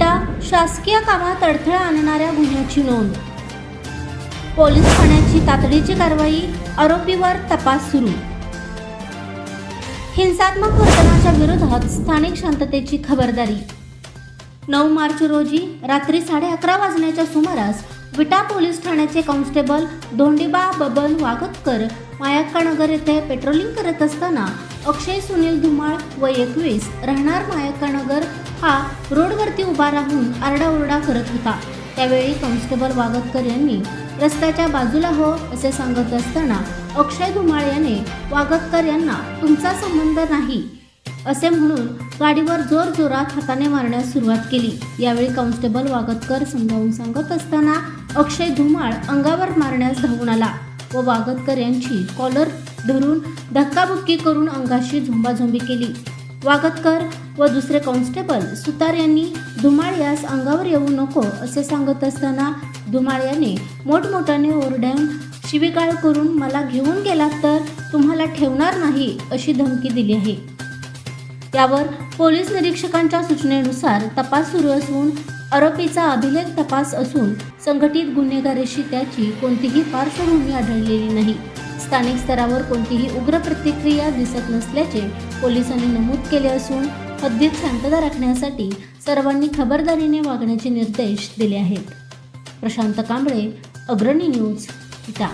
कामात अडथळा आणणाऱ्या गुन्ह्याची नोंद. पोलीस ठाण्याची तातडीची कारवाई आरोपीवर तपास सुरू. हिंसात्मक वर्तनाच्या विरोधात स्थानिक शांततेची खबरदारी. नऊ मार्च रोजी रात्री साडे अकरा वाजण्याच्या सुमारास विटा पोलीस ठाण्याचे कॉन्स्टेबल धोंडीबा बबन वागतकर मायक्कानगर येथे पेट्रोलिंग करत असताना अक्षय सुनील धुमाळ व एकवीस राहणार मायक्कानगर हा रोडवरती उभा राहून आरडाओरडा करत होता. त्यावेळी कॉन्स्टेबल वागतकर यांनी रस्त्याच्या बाजूला हो असे सांगत असताना अक्षय धुमाळ याने वागतकर यांना तुमचा संबंध नाही असे म्हणून गाडीवर जोर जोरात हाताने मारण्यास सुरुवात केली. यावेळी कॉन्स्टेबल वागतकर समजावून सांगत असताना अक्षय धुमाळ अंगावर मारण्यास धावून आला व वागतकर यांची कॉलर धरून धक्काबुक्की करून अंगाशी झुंबाझुंबी केली. वागतकर व दुसरे कॉन्स्टेबल सुतार यांनी धुमाळ यास अंगावर येऊ नको असे सांगत असताना धुमाळ याने मोठमोठ्याने ओरडून शिवीगाळ करून मला घेऊन गेलात तर तुम्हाला ठेवणार नाही अशी धमकी दिली आहे. त्यावर पोलीस निरीक्षकांच्या सूचनेनुसार तपास सुरू असून आरोपीचा अभिलेख तपास असून संघटित गुन्हेगारीशी त्याची कोणतीही पार्श्वभूमी आढळलेली नाही. स्थानिक स्तरावर कोणतीही उग्र प्रतिक्रिया दिसत नसल्याचे पोलिसांनी नमूद केले असून हद्दीत शांतता राखण्यासाठी सर्वांनी खबरदारीने वागण्याचे निर्देश दिले आहेत. प्रशांत कांबळे अग्रणी न्यूज इटा